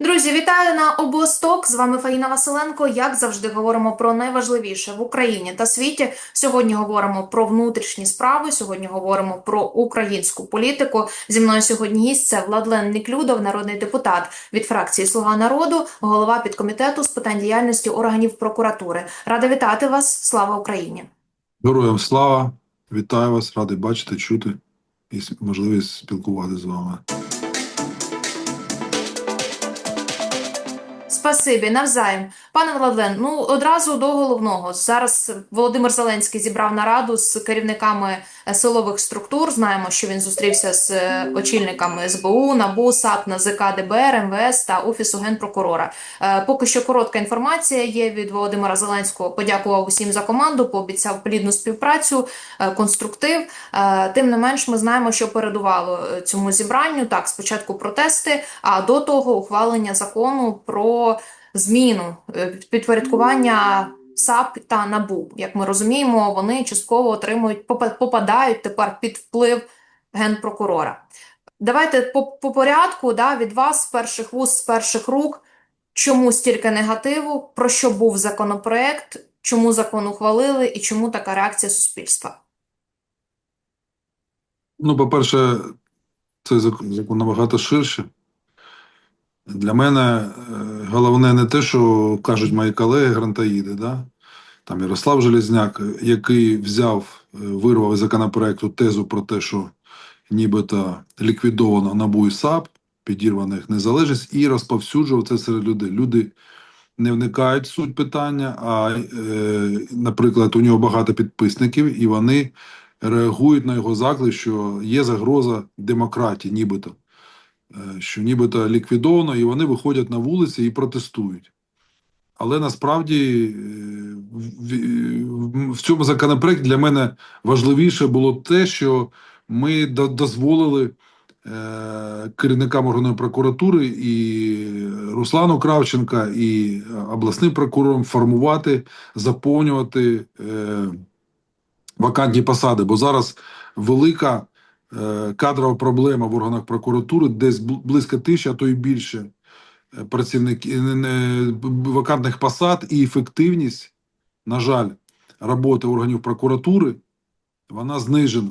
Друзі, вітаю на Облосток. З вами Фаїна Василенко. Як завжди, говоримо про найважливіше в Україні та світі. Сьогодні говоримо про внутрішні справи. Сьогодні говоримо про українську політику. Зі мною сьогодні гість це Владлен Неклюдов, народний депутат від фракції Слуга народу, голова підкомітету з питань діяльності органів прокуратури. Рада вітати вас. Слава Україні! Героям слава! Вітаю вас, радий бачити, чути і можливість спілкуватися з вами. Спасибі, навзаєм. Пане Владлен, ну одразу до головного. Зараз Володимир Зеленський зібрав нараду з керівниками е, силових структур. Знаємо, що він зустрівся з е, очільниками СБУ, НАБУ, САП, НАЗК, ДБР, МВС та Офісу Генпрокурора. Е, Поки що коротка інформація є від Володимира Зеленського. Подякував усім за команду, пообіцяв плідну співпрацю, конструктив. Тим не менш, ми знаємо, що передувало цьому зібранню. Так, спочатку протести, а до того ухвалення закону про зміну е, підпорядкування САП та НАБУ. Як ми розуміємо, вони частково отримують, попадають тепер під вплив генпрокурора. Давайте по, по порядку, да, від вас, з перших вуст, з перших рук, чому стільки негативу, про що був законопроект, чому закон ухвалили і чому така реакція суспільства? Ну, по-перше, цей зак- закон набагато ширше. Для мене е, головне не те, що кажуть мої колеги грантаїди, да? там Ярослав Железняк, який взяв, е, вирвав із законопроекту тезу про те, що нібито ліквідовано НАБУ і САП, підірваних незалежність, і розповсюджував це серед людей. Люди не вникають в суть питання, а, е, наприклад, у нього багато підписників, і вони реагують на його заклик, що є загроза демократії, нібито, що нібито ліквідовано, і вони виходять на вулиці і протестують. Але насправді е, в, в- цьому законопроекті для мене важливіше було те, що ми дозволили е, керівникам органної прокуратури і Руслану Кравченка, і обласним прокурором формувати, заповнювати е, вакантні посади. Бо зараз велика е, кадрова проблема в органах прокуратури, десь бл- близько тисячі, а то й більше е, працівників е, е, вакантних посад і ефективність, на жаль, роботи органів прокуратури вона знижена.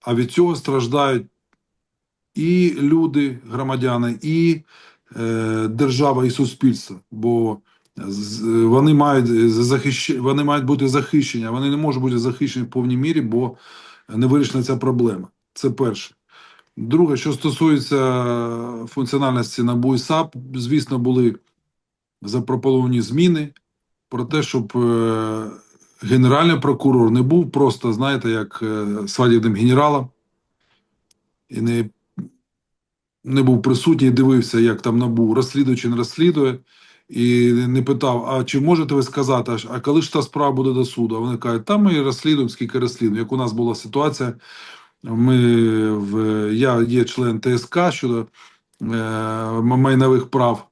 А від цього страждають і люди, громадяни, і е, держава, і суспільство. Бо вони мають захищ... вони мають бути захищені, а вони не можуть бути захищені в повній мірі, бо не вирішена ця проблема. Це перше. Друге, що стосується функціональності НАБУ і САП, звісно, були запропоновані зміни про те, щоб е, генеральний прокурор не був просто, знаєте, як е, свадібним генералом, і не, не був присутній, дивився, як там НАБУ розслідує чи не розслідує, і не питав, а чи можете ви сказати, а коли ж та справа буде до суду? Вони кажуть, там ми розслідуємо, скільки розслідуємо. Як у нас була ситуація, ми в я є член ТСК щодо е, майнових прав,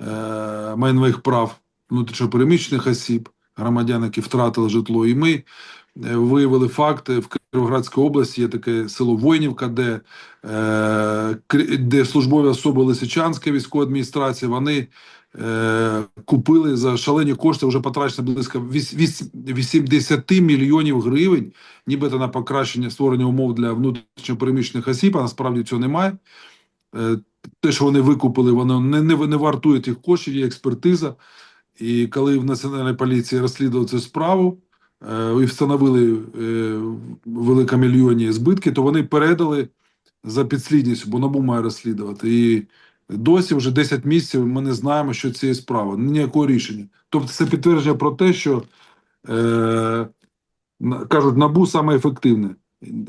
е, майнових прав внутрішньопереміщених осіб, громадян, які втратили житло. І ми е, виявили факти в Кіровоградській області. Є таке село Войнівка, де, е, де службові особи Лисичанської військової адміністрації вони купили за шалені кошти, вже потрачено близько віс- віс- 80 мільйонів гривень, нібито на покращення створення умов для внутрішньопереміщених осіб, а насправді цього немає. Е, те, що вони викупили, воно не, не, не вартує тих коштів, є експертиза. І коли в Національній поліції розслідували цю справу е, і встановили е, великомільйонні збитки, то вони передали за підслідністю, бо НАБУ має розслідувати. І досі вже 10 місяців ми не знаємо, що цієї справи, ніякого рішення. Тобто це підтвердження про те, що е, кажуть, НАБУ саме ефективне.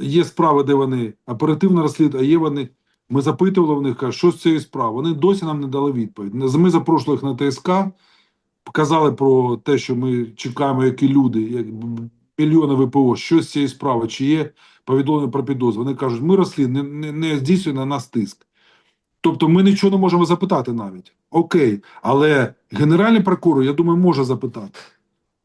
Є справи, де вони оперативно розслідують, а є вони. Ми запитували в них, кажуть, що з цією справою. Вони досі нам не дали відповідь. Ми запрошували їх на ТСК, показали про те, що ми чекаємо, як і люди, як мільйони ВПО, що з цієї справи, чи є повідомлення про підозру. Вони кажуть, ми розслідуємо, не, не, не здійснює на нас тиск. Тобто ми нічого не можемо запитати навіть. Окей, але генеральний прокурор, я думаю, може запитати.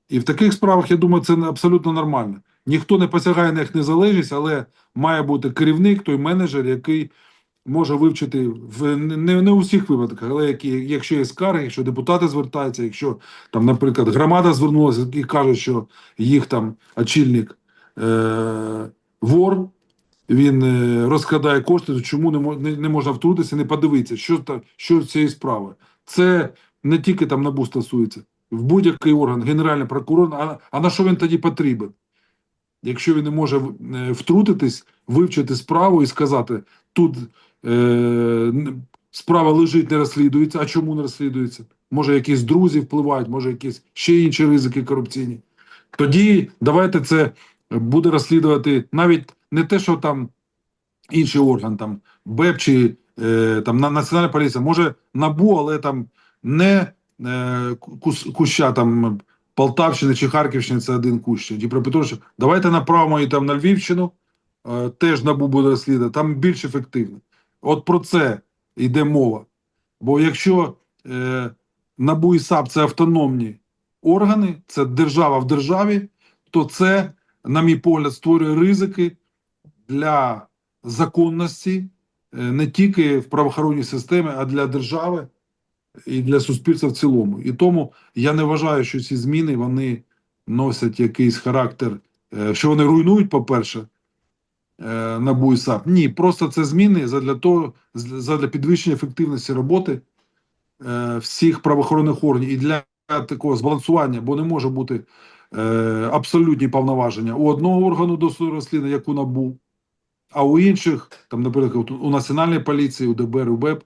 І в таких справах, я думаю, це абсолютно нормально. Ніхто не посягає на їх незалежність, але має бути керівник, той менеджер, який може вивчити в не, не у всіх випадках, але які, якщо є скарги, якщо депутати звертаються, якщо там, наприклад, громада звернулася і каже, що їх там очільник е, вор, він е, розкрадає кошти, то чому не, не можна втрутитися, не подивитися, що, та, що цієї справи. Це не тільки там НАБУ стосується, в будь-який орган, Генеральний прокурор, а, а на що він тоді потрібен? Якщо він не може е, втрутитись, вивчити справу і сказати, тут е, справа лежить, не розслідується, а чому не розслідується? Може, якісь друзі впливають, може, якісь ще інші ризики корупційні. Тоді давайте це буде розслідувати навіть не те, що там інший орган, там БЕП чи е, там Національна поліція, може НАБУ, але там не е, кус, куща там Полтавщини чи Харківщини це один кущ, Дніпропетровщина. Давайте направимо її там на Львівщину, е, теж НАБУ буде розслідувати, там більш ефективно. От про це йде мова. Бо якщо е, НАБУ і САП це автономні органи, це держава в державі, то це, на мій погляд, створює ризики для законності е, не тільки в правоохоронній системі, а для держави і для суспільства в цілому. І тому я не вважаю, що ці зміни вони носять якийсь характер, е, що вони руйнують, по-перше, е, НАБУ і САП. Ні, просто це зміни задля того, задля підвищення ефективності роботи всіх правоохоронних органів і для такого збалансування, бо не може бути абсолютні повноваження у одного органу досудового розслідування, як у НАБУ, а у інших, там, наприклад, у Національній поліції, у ДБР, у БЕП,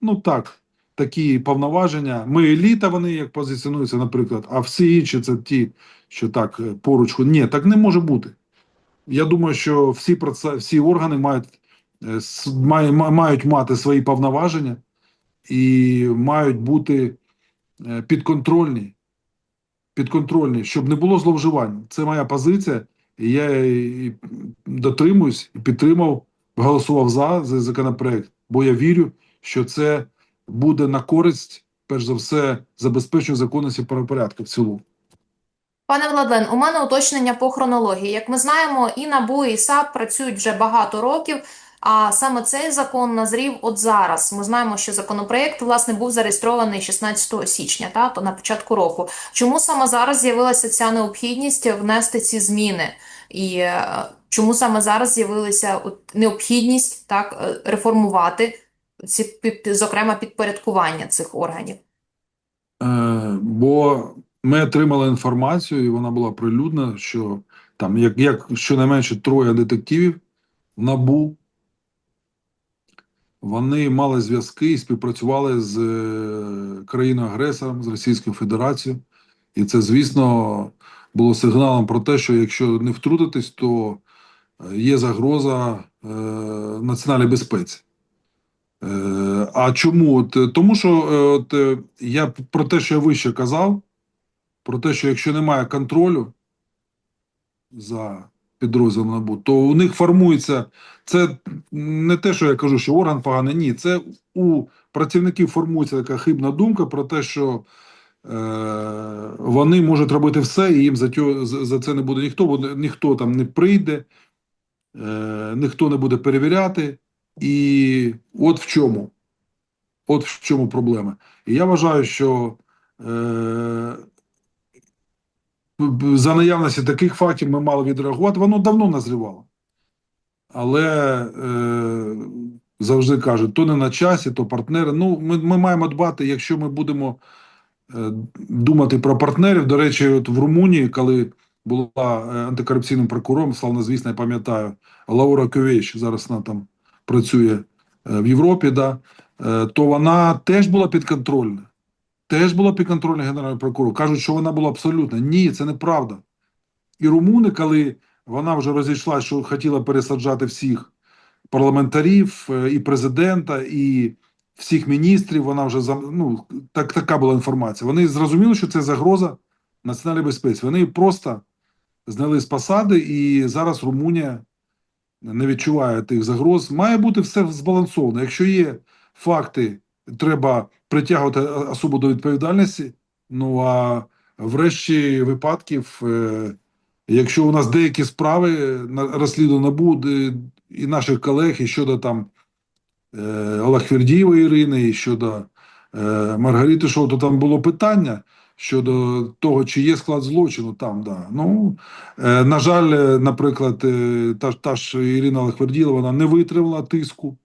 ну так, такі повноваження. Ми еліта, вони як позиціонуються, наприклад, а всі інші це ті, що так е, поруч. Ні, так не може бути. Я думаю, що всі всі органи мають, е, мають мати свої повноваження і мають бути е, підконтрольні, підконтрольні, щоб не було зловживань. Це моя позиція, і я і дотримуюсь і підтримав, голосував за цей законопроект, бо я вірю, що це буде на користь, перш за все, забезпечення законності правопорядку в цілому. Пане Владлен, у мене уточнення по хронології. Як ми знаємо, і НАБУ, і САП працюють вже багато років, а саме цей закон назрів от зараз. Ми знаємо, що законопроєкт, власне, був зареєстрований 16 січня, та, то на початку року. Чому саме зараз з'явилася ця необхідність внести ці зміни? І е, чому саме зараз з'явилася необхідність так е, реформувати ці, зокрема, підпорядкування цих органів? Е, бо ми отримали інформацію, і вона була прилюдна, що там як, як щонайменше троє детективів НАБУ, вони мали зв'язки і співпрацювали з е, країною-агресором, з Російською Федерацією. І це, звісно, було сигналом про те, що якщо не втрутитись, то е, є загроза е, національній безпеці. Е, а чому? От, е, тому що е, от, я про те, що я вище казав, про те, що якщо немає контролю за підрозділом НАБУ, то у них формується це не те, що я кажу, що орган поганий. Ні, це у працівників формується така хибна думка про те, що вони можуть робити все, і їм за, за, це не буде ніхто, бо ніхто там не прийде, е, ніхто не буде перевіряти. І от в чому. От в чому проблема. І я вважаю, що е, за наявності таких фактів ми мали відреагувати. Воно давно назрівало. Але е, завжди кажуть, то не на часі, то партнери. Ну, ми, ми маємо дбати, якщо ми будемо е, думати про партнерів. До речі, от в Румунії, коли була е, антикорупційним прокурором, славнозвісно, я пам'ятаю, Лаура Кьовєч, зараз вона там працює е, в Європі, да, е, то вона теж була підконтрольна. Теж була підконтрольна генеральним прокурором. Кажуть, що вона була абсолютно. Ні, це неправда. І румуни, коли вона вже розійшла, що хотіла пересаджати всіх парламентарів, е, і президента, і всіх міністрів, вона вже ну, так, така була інформація. Вони зрозуміли, що це загроза національній безпеці. Вони просто зняли з посади, і зараз Румунія не відчуває тих загроз. Має бути все збалансовано. Якщо є факти, треба притягувати особу до відповідальності. Ну а врешті випадків, е, якщо у нас деякі справи розслідувані буде і наших колег, і щодо там е, Олахвердієва Ірини і щодо е, Маргарити Шоу, то там було питання щодо того, чи є склад злочину там, да. Ну, е, на жаль, наприклад, та, та ж Ірина Олахвердієва, вона не витримала тиску.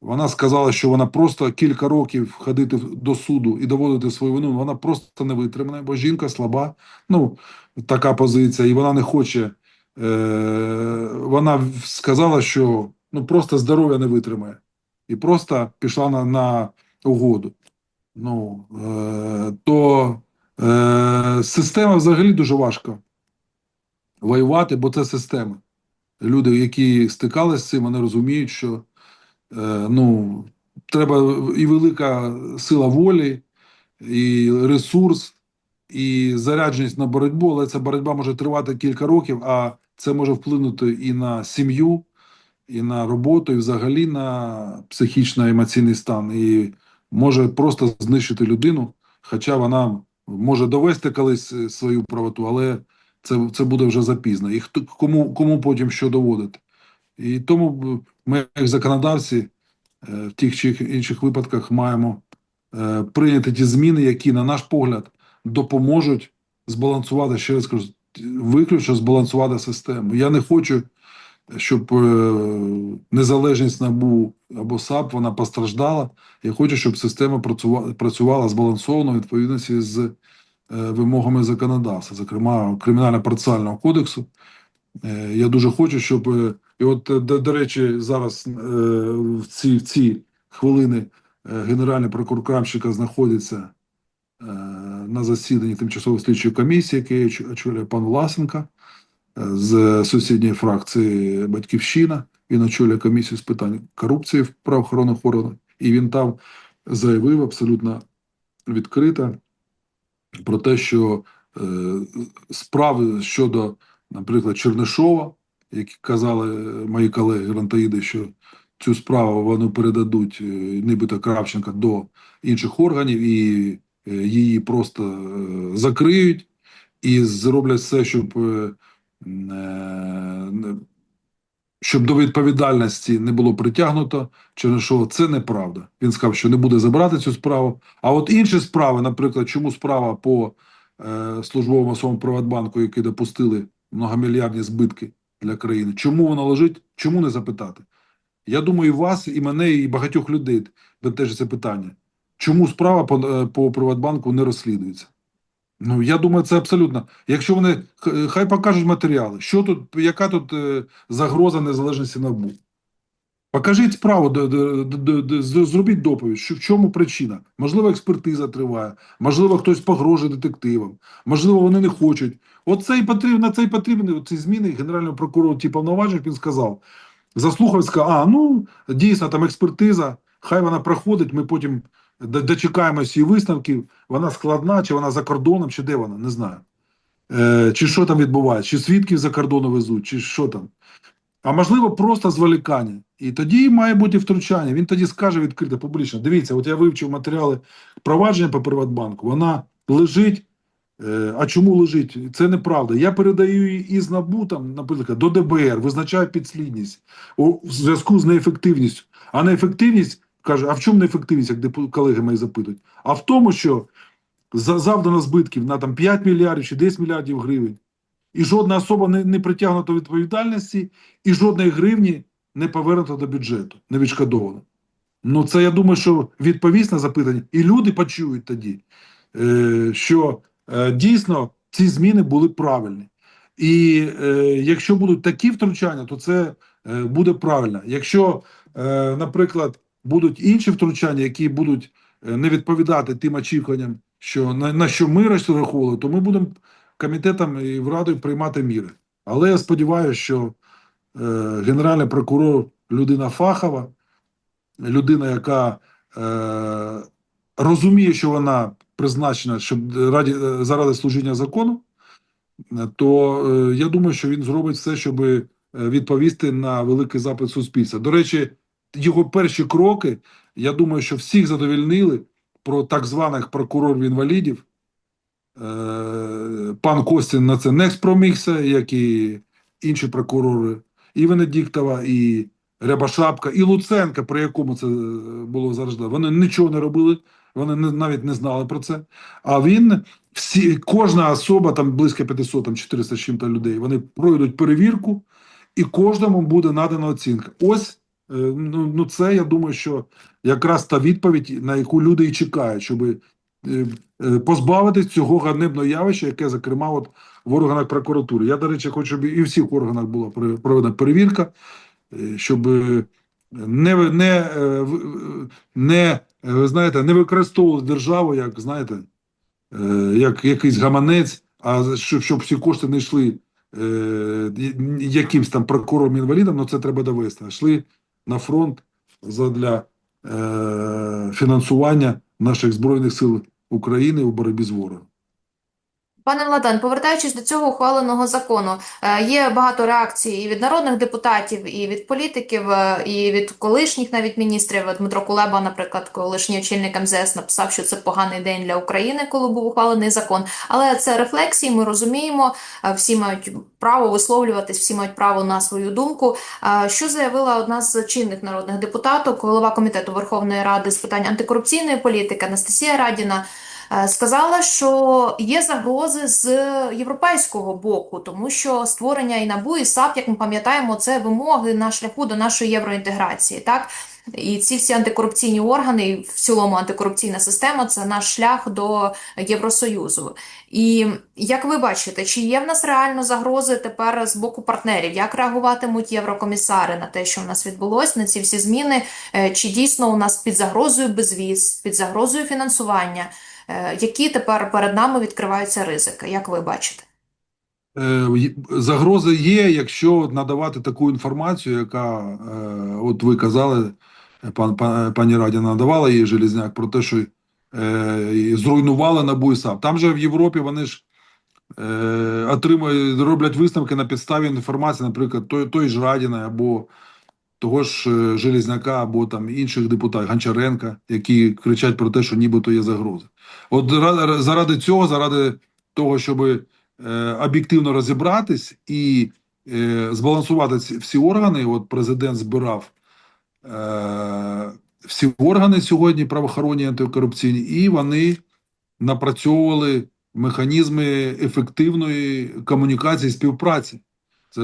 Вона сказала, що вона просто кілька років ходити до суду і доводити свою вину. Вона просто не витримана, бо жінка слаба. Ну, така позиція, і вона не хоче. Е, вона сказала, що ну просто здоров'я не витримає, і просто пішла на, на угоду. Ну е, то е, система взагалі дуже важко воювати, бо це система. Люди, які стикалися з цим, вони розуміють, що е, ну, треба і велика сила волі, і ресурс, і зарядженість на боротьбу, але ця боротьба може тривати кілька років, а це може вплинути і на сім'ю, і на роботу, і взагалі на психічно-емоційний стан. І може просто знищити людину, хоча вона може довести колись е, свою правоту, але це, це буде вже запізно. І хто кому, кому потім що доводити? І тому ми, як законодавці, е, в тих чи інших випадках маємо е, прийняти ті зміни, які, на наш погляд, допоможуть збалансувати, ще раз кажу, виключно збалансувати систему. Я не хочу, щоб е, незалежність НАБУ або САП вона постраждала. Я хочу, щоб система працювала, працювала збалансовано в відповідності з е, вимогами законодавства, зокрема Кримінально-процесуального кодексу. Е, Я дуже хочу, щоб і от до, до речі, зараз в ці, в ці хвилини генеральний прокурор Крамченка знаходиться на засіданні тимчасової слідчої комісії, яке оч- очолює пан Власенко е, з сусідньої фракції Батьківщина. Він очолює комісію з питань корупції в правоохоронних органах, і він там заявив абсолютно відкрито про те, що е, справи щодо, наприклад, Чернишова, які казали е, мої колеги грантоїди, що цю справу вони передадуть, е, нібито Кравченка, до інших органів і її просто закриють і зроблять все, щоб, щоб до відповідальності не було притягнуто Чернишова. Це неправда. Він сказав, що не буде забирати цю справу. А от інші справи, наприклад, чому справа по е, службовому особам Приватбанку, які допустили многомільярдні збитки для країни, чому вона лежить? Чому не запитати? Я думаю, і вас, і мене, і багатьох людей бентежить це питання. Чому справа по, е, по Приватбанку не розслідується? Ну, я думаю, це абсолютно. Якщо вони хай покажуть матеріали, що тут, яка тут е, загроза незалежності НАБУ. Покажіть справу, зробіть доповідь, що в чому причина. Можливо, експертиза триває, можливо, хтось погрожує детективам, можливо, вони не хочуть. Оце і потрібно, на це і потрібні ці зміни генерального прокурора ті повноважень, він сказав. Заслухав, сказав, а ну дійсно там експертиза, хай вона проходить, ми потім дочекаємось її висновків. Вона складна, чи вона за кордоном, чи де вона, не знаю. Е, чи що там відбувається, чи свідків за кордону везуть, чи що там. А можливо, просто зволікання. І тоді має бути втручання. Він тоді скаже відкрито, публічно. Дивіться, от я вивчив матеріали провадження по Приватбанку. Вона лежить. Е, а чому лежить? Це неправда. Я передаю її із НАБУ, там, наприклад, до ДБР, визначаю підслідність у зв'язку з неефективністю. А неефективність каже: а в чому неефективність, як колеги мої запитують? А в тому, що завдано збитків на там 5 мільярдів чи 10 мільярдів гривень, і жодна особа не, не притягнута до відповідальності, і жодної гривні не повернуто до бюджету, не відшкодовано. Ну, це я думаю, що відповість на запитання, і люди почують тоді, е, що е, дійсно ці зміни були правильні. І е, якщо будуть такі втручання, то це е, буде правильно. Якщо, е, наприклад, будуть інші втручання, які будуть е, не відповідати тим очікуванням, що на, на що ми розраховували, то ми будемо комітетом і в радою приймати міри. Але я сподіваюся, що е, генеральний прокурор людина фахова, людина, яка е, розуміє, що вона призначена щоб раді, е, заради служіння закону, е, то е, я думаю, що він зробить все, щоб відповісти на великий запит суспільства. До речі, його перші кроки, я думаю, що всіх задовільнили про так званих прокурорів-інвалідів. Е, Пан Костін на це не спромігся, як і інші прокурори, і Венедіктова, і Рябошапка і Луценка, при якому це е, було завжди. Вони нічого не робили, вони навіть не знали про це. А він, всі, кожна особа, там близько 500, там 400 з чим-то людей, вони пройдуть перевірку, і кожному буде надана оцінка. Ось ну, ну це я думаю, що якраз та відповідь, на яку люди і чекають, щоб е, е, позбавитись цього ганебного явища, яке, зокрема, от в органах прокуратури. Я, до речі, хочу, щоб і в всіх органах була проведена перевірка, е, щоб е, не, не, е, не, е, знаєте, не використовували державу, як знаєте, е, як якийсь гаманець, а щоб, щоб всі кошти не йшли е, якимсь там прокурором інвалідам, ну це треба довести. Йшли на фронт задля е, фінансування наших збройних сил України у боротьбі з ворогом. Пане Владен, повертаючись до цього ухваленого закону, е, є багато реакцій і від народних депутатів, і від політиків, е, і від колишніх навіть міністрів. Дмитро Кулеба, наприклад, колишній очільник МЗС, написав, що це поганий день для України, коли був ухвалений закон. Але це рефлексії. Ми розуміємо, е, всі мають право висловлюватись, всі мають право на свою думку. Що заявила одна з чинних народних депутаток, голова комітету Верховної Ради з питань антикорупційної політики Анастасія Радіна. Е, Сказала, що є загрози з європейського боку, тому що створення і НАБУ, і САП, як ми пам'ятаємо, це вимоги на шляху до нашої євроінтеграції. Так і ці всі антикорупційні органи, і в цілому антикорупційна система це наш шлях до Євросоюзу. І як ви бачите, чи є в нас реально загрози тепер з боку партнерів? Як реагуватимуть єврокомісари на те, що в нас відбулось, на ці всі зміни? Е, Чи дійсно у нас під загрозою безвіз, під загрозою фінансування? Е, Які тепер перед нами відкриваються ризики, як ви бачите? Е, Загрози є, якщо надавати таку інформацію, яка, е, от ви казали, пан, пан, пані Радіна надавала їй Железняк про те, що е, зруйнували НАБУ і САП. Там же в Європі вони ж е, отримують, роблять висновки на підставі інформації, наприклад, той, той ж Радіна або того ж е, Железняка, або там інших депутатів, Гончаренка, які кричать про те, що нібито є загрози. От ра- заради цього, заради того, щоб е, об'єктивно розібратись і е, збалансувати ці- всі органи. От президент збирав всі органи сьогодні правоохоронні антикорупційні, і вони напрацьовували механізми ефективної комунікації співпраці.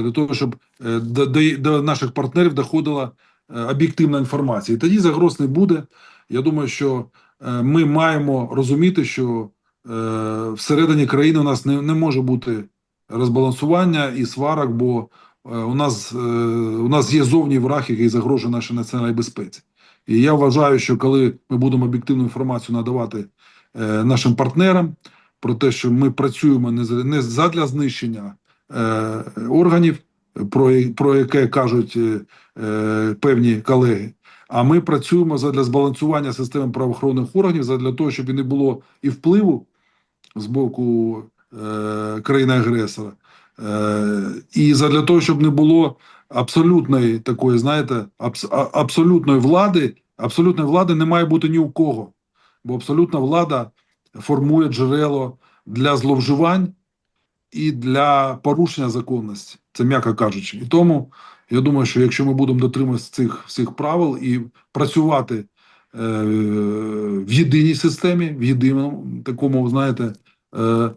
Для того, щоб е, до, до, наших партнерів доходила е, об'єктивна інформація. І тоді загроз не буде. Я думаю, що е, ми маємо розуміти, що всередині країни у нас не, не може бути розбалансування і сварок, бо у нас, у нас є зовній враг, який загрожує нашій національній безпеці. І я вважаю, що коли ми будемо об'єктивну інформацію надавати нашим партнерам про те, що ми працюємо не, за- не задля знищення органів, про, про яке кажуть е, е, певні колеги, а ми працюємо задля збалансування системи правоохоронних органів, задля того, щоб не було і впливу з боку е, країни-агресора, е, і задля того, щоб не було абсолютної такої, знаєте, абс, абсолютної влади, абсолютної влади не має бути ні у кого, бо абсолютна влада формує джерело для зловживань і для порушення законності, це м'яко кажучи. І тому я думаю, що якщо ми будемо дотримуватися цих всіх правил і працювати е, в єдиній системі, в єдиному такому, знаєте, е, е,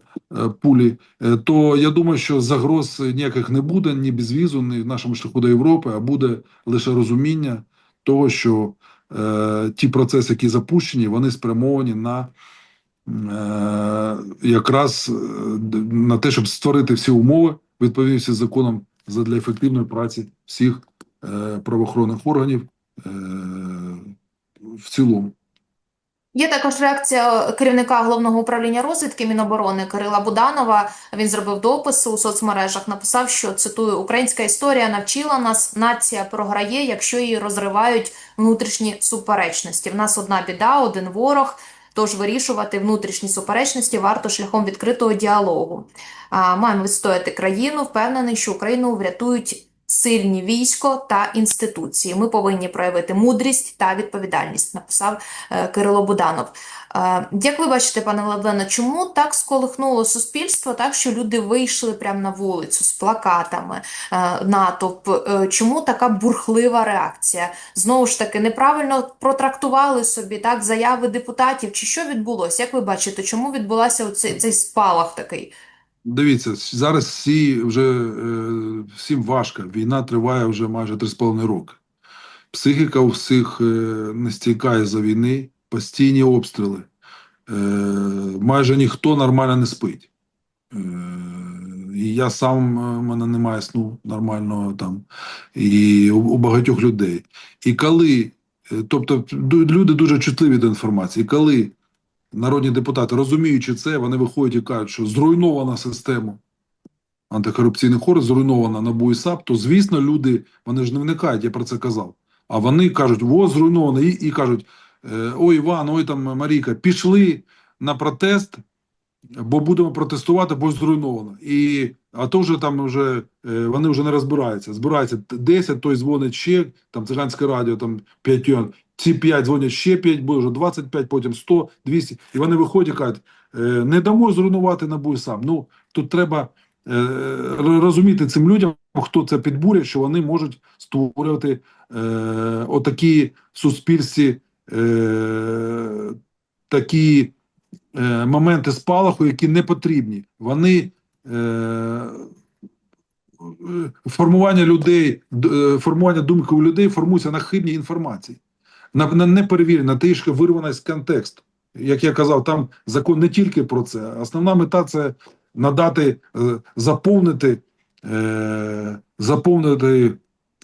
пулі, е, то я думаю, що загроз ніяких не буде ні безвізу, ні в нашому шляху до Європи, а буде лише розуміння того, що е, ті процеси, які запущені, вони спрямовані на якраз е, на те, щоб створити всі умови відповідності з законом для ефективної праці всіх е, правоохоронних органів е, в цілому. Є також реакція керівника головного управління розвідки Міноборони Кирила Буданова. Він зробив допис у соцмережах. Написав, що цитую: Українська історія навчила нас, нація програє, якщо її розривають внутрішні суперечності. В нас одна біда, один ворог. Тож вирішувати внутрішні суперечності варто шляхом відкритого діалогу. Маємо відстояти країну. Впевнений, що Україну врятують сильні військо та інституції. Ми повинні проявити мудрість та відповідальність. Написав е, Кирило Буданов. Е, Як ви бачите, пане Владлене, чому так сколихнуло суспільство, так що люди вийшли прямо на вулицю з плакатами, е, натовп? Чому така бурхлива реакція? Знову ж таки, неправильно протрактували собі так заяви депутатів, чи що відбулося? Як ви бачите, чому відбулася оцей цей спалах такий? Дивіться, зараз всі вже е, всім важко. Війна триває вже майже 3,5 роки. Психіка у всіх е, не стійкає за війни, постійні обстріли. Е, майже ніхто нормально не спить. І я сам, в мене немає сну нормального там, і у, багатьох людей. І коли, тобто люди дуже чутливі до інформації, коли народні депутати, розуміючи це, вони виходять і кажуть, що зруйнована система антикорупційних органів, зруйнована НАБУ і САП, то, звісно, люди, вони ж не вникають, я про це казав. А вони кажуть, во, зруйновано, і, і кажуть, е, ой, Іван, ой, там Марійка, пішли на протест, бо будемо протестувати, бо зруйновано. І, а то вже там вже, е, вони вже не розбираються. Збирається 10, той дзвонить ще, там циганське радіо, там 5, ці 5 дзвонять ще 5, буде вже 25, потім 100, 200. І вони виходять і кажуть, е, не дамо зруйнувати НАБУ і сам. Ну, тут треба е, розуміти цим людям, хто це підбурює, що вони можуть створювати е, отакі суспільстві е, такі моменти спалаху, які не потрібні. Вони е, е, формування людей, е, формування думки у людей формується на хибній інформації, на, на неперевірена, трішки вирвана з контексту. Як я казав, там закон не тільки про це. Основна мета це надати, е, заповнити, е, заповнити,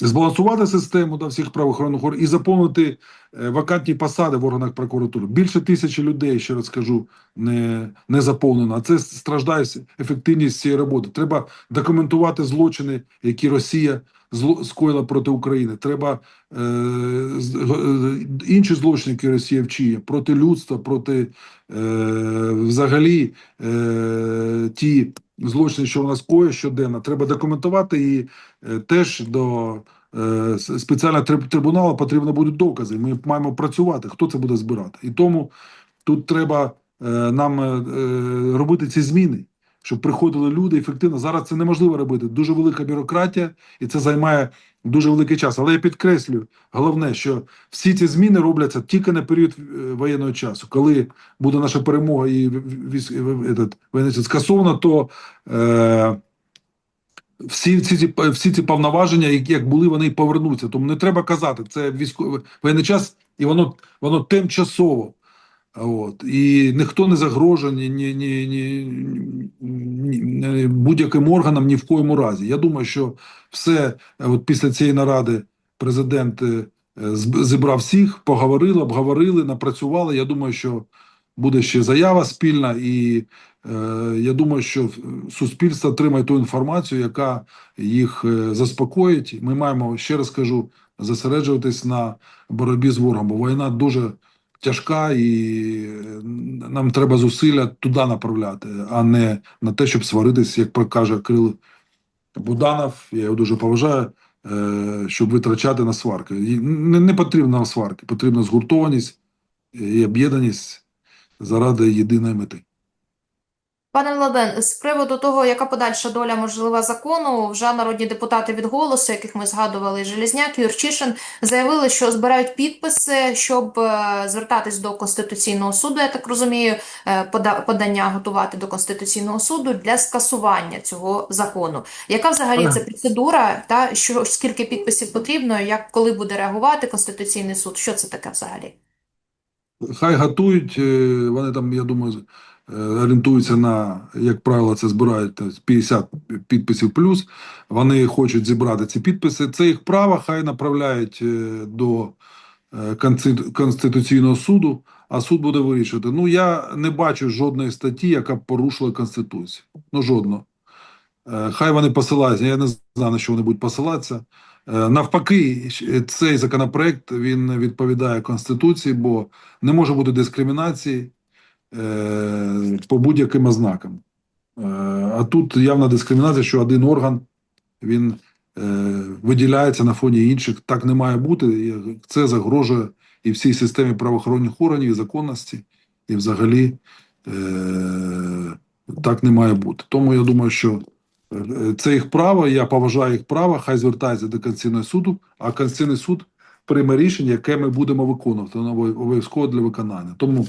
збалансувати систему до всіх правоохоронних органів і заповнити е, вакантні посади в органах прокуратури. Більше тисячі людей, ще раз кажу, не, не заповнено. А це страждає ефективність цієї роботи. Треба документувати злочини, які Росія скоїла проти України. Треба е, е, інші злочини, які Росія вчиє проти людства, проти е, взагалі е, ті злочини, що вона скоює щоденно, треба документувати і е, теж до е, спеціального триб- трибуналу потрібно будуть докази. Ми маємо працювати. Хто це буде збирати? І тому тут треба е, нам робити ці зміни, щоб приходили люди ефективно. Зараз це неможливо робити. Дуже велика бюрократія, і це займає дуже великий час. Але я підкреслюю, головне, що всі ці зміни робляться тільки на період е, воєнного часу. Коли буде наша перемога і в- в- військ- в- этот, воєнний час скасована, то е, всі ці, всі ці повноваження, як були, вони повернуться. Тому не треба казати, це військовий воєнний час, і воно воно тимчасово. От і ніхто не загрожує ні, ні, ні, ні, будь-яким органам ні в коєму разі. Я думаю, що все от після цієї наради президент е, зібрав всіх, поговорили, обговорили, напрацювали. Я думаю, що буде ще заява спільна, і е, я думаю, що суспільство отримає ту інформацію, яка їх е, заспокоїть. Ми маємо ще раз кажу зосереджуватись на боротьбі з ворогом, бо війна дуже тяжка, і е, нам треба зусилля туди направляти, а не на те, щоб сваритись, як каже Крил Буданов. Я його дуже поважаю. е, Щоб витрачати на сварки. Не, не потрібно на сварки, потрібна згуртованість і об'єднаність заради єдиної мети. Пане Владен, з приводу того, яка подальша доля можлива закону, вже народні депутати від голосу, яких ми згадували, і Железняк, Юрчишин, заявили, що збирають підписи, щоб е, звертатись до Конституційного суду, я так розумію, е, подання готувати до Конституційного суду для скасування цього закону. Яка взагалі це процедура, та що скільки підписів потрібно, як коли буде реагувати Конституційний суд? Що це таке взагалі? Хай готують, е, вони там, я думаю, орієнтуються на, як правило, це збирають е, 50 підписів плюс. Вони хочуть зібрати ці підписи. Це їх право, хай направляють е, до е, Конституційного суду, а суд буде вирішувати. Ну, я не бачу жодної статті, яка б порушила Конституцію. Ну, жодного. Е, Хай вони посилаються. Я не знаю, на що вони будуть посилатися. Е, Навпаки, цей законопроект він відповідає Конституції, бо не може бути дискримінації е, по будь-яким ознакам. Е, а тут явна дискримінація, що один орган він е, виділяється на фоні інших. Так не має бути. Це загрожує і всій системі правоохоронних органів і законності. і взагалі е, так не має бути. Тому я думаю, що е, це їх право, я поважаю їх право, хай звертаються до Конституційного суду, а Конституційний суд прийме рішення, яке ми будемо виконувати, воно обов'язково для виконання. Тому е,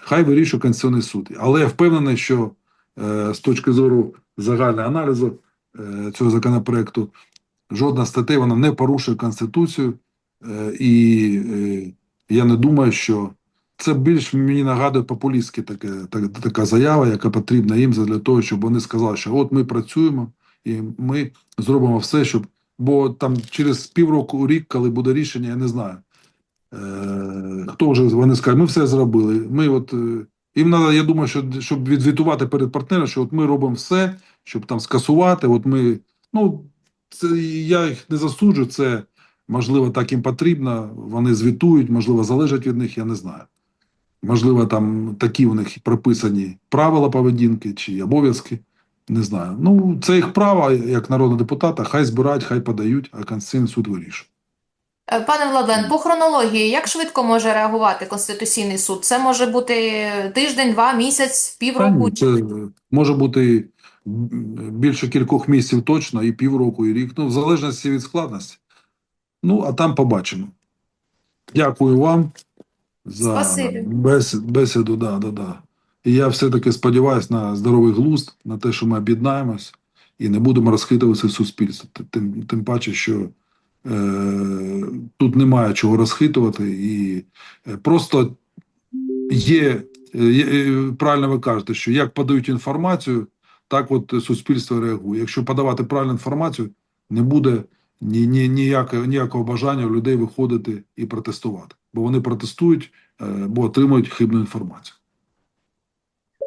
хай вирішує Конституційний суд. Але я впевнений, що е, з точки зору загального аналізу е, цього законопроекту жодна стаття вона не порушує Конституцію, е, і е, я не думаю, що це більш мені нагадує популістська таке, так, така заява, яка потрібна їм для того, щоб вони сказали, що от ми працюємо і ми зробимо все, щоб. Бо там через півроку, рік, коли буде рішення, я не знаю. Е, хто вже вони скажуть, ми все зробили. Ми от, е, їм треба, я думаю, що щоб відзвітувати перед партнером, що от ми робимо все, щоб там скасувати. От ми, ну, це я їх не засуджу, це можливо так їм потрібно. Вони звітують, можливо, залежать від них, я не знаю. Можливо, там такі у них прописані правила поведінки чи обов'язки. Не знаю. Ну, це їх право як народного депутата. Хай збирають, хай подають, а Конституційний суд вирішує. Е, Пане Владлен, по хронології, як швидко може реагувати Конституційний суд? Це може бути тиждень, два, місяць, Та півроку? ні, це може бути більше кількох місяців точно, і півроку, і рік. Ну, в залежності від складності. Ну, а там побачимо. Дякую вам за Спасибі. бес, бесіду. Да, да, да. І я все-таки сподіваюся на здоровий глузд, на те, що ми об'єднаємось і не будемо розхитуватися суспільство. Тим, тим паче, що тут немає чого розхитувати, і е, просто є, е, е, правильно ви кажете, що як подають інформацію, так от суспільство реагує. Якщо подавати правильну інформацію, не буде ні, ні, ніякого, ніякого бажання у людей виходити і протестувати. Бо вони протестують, е, бо отримують хибну інформацію.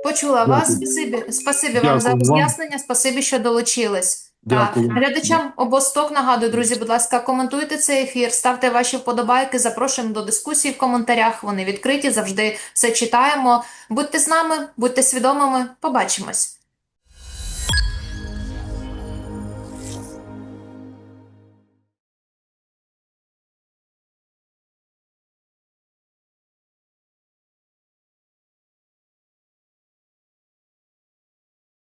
Почула вас. Спасибі, спасибі Дякую вам за роз'яснення. Спасибі, що долучились. Так, Дякую. глядачам обосток нагадую, друзі, будь ласка, коментуйте цей ефір, ставте ваші вподобайки, запрошуємо до дискусії в коментарях. Вони відкриті, завжди все читаємо. Будьте з нами, будьте свідомими. Побачимось.